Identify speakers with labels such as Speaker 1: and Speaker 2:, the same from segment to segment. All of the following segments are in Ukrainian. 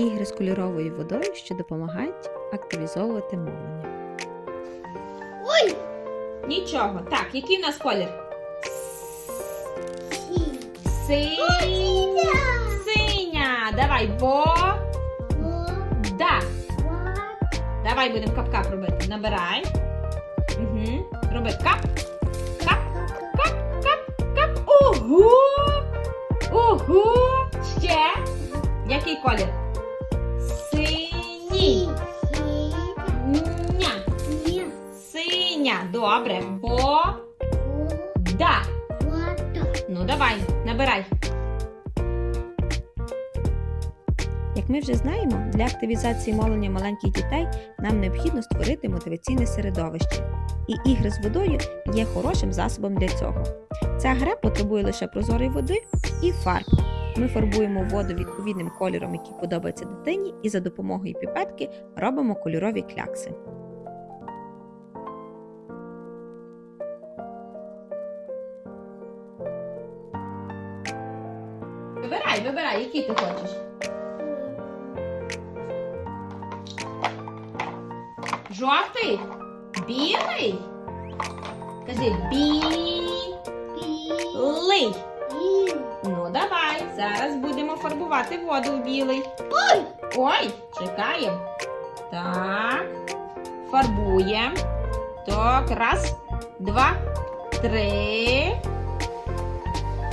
Speaker 1: Ігри з кольоровою водою, що допомагають активізовувати мовлення.
Speaker 2: Ой!
Speaker 3: Нічого. Так, який у нас колір?
Speaker 2: Сі.
Speaker 3: Си... Синя. Давай, во. Да. Давай будемо кап-кап робити. Набирай. Угу. Роби кап. Кап, кап, кап, кап. Ого! Ого! Ще. Який колір? Добре. Бо. Да. Ну давай, набирай.
Speaker 1: Як ми вже знаємо, для активізації мовлення маленьких дітей нам необхідно створити мотиваційне середовище. І ігри з водою є хорошим засобом для цього. Ця гра потребує лише прозорої води і фарб. Ми фарбуємо воду відповідним кольором, який подобається дитині, і за допомогою піпетки робимо кольорові клякси.
Speaker 3: Вибирай, вибирай, який ти хочеш. Жовтий? Білий? Кажи білий. Ну давай, зараз будемо фарбувати воду в білий.
Speaker 2: Ой!
Speaker 3: Ой, чекаємо. Так. Фарбуємо. Так, раз, два, три.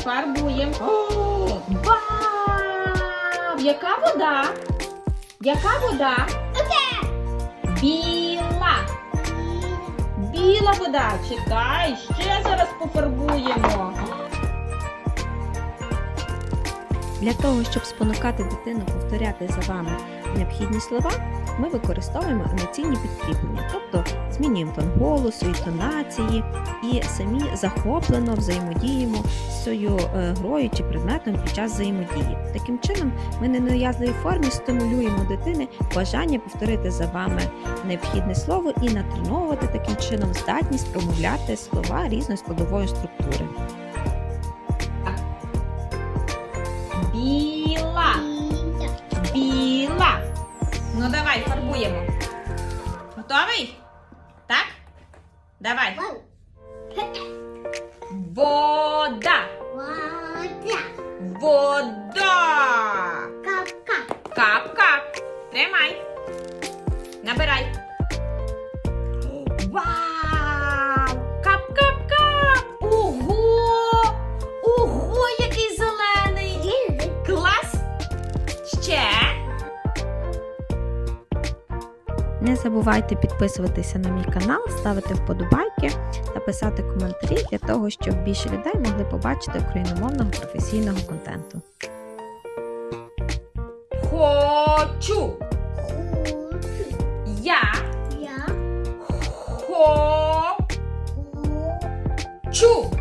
Speaker 3: Фарбуємо. О, вау! Яка вода? Яка вода? Біла. Біла вода. Чекай, ще зараз пофарбуємо.
Speaker 1: Для того, щоб спонукати дитину повторяти за вами необхідні слова, ми використовуємо емоційні підкріплення, тобто змінюємо тон голосу, інтонації і самі захоплено взаємодіємо з цією е, грою чи предметом під час взаємодії. Таким чином, ми на неясливій формі стимулюємо дитини бажання повторити за вами необхідне слово і натреновувати таким чином здатність промовляти слова різної складової структури.
Speaker 3: Біла. Давай, фарбуємо. Готовий? Так? Давай. Вода. Вода. Вода. Кап-кап. Тримай. Набирай. Вау!
Speaker 1: Не забувайте підписуватися на мій канал, ставити вподобайки та писати коментарі для того, щоб більше людей могли побачити україномовного професійного контенту.
Speaker 3: Хочу! Я хочу!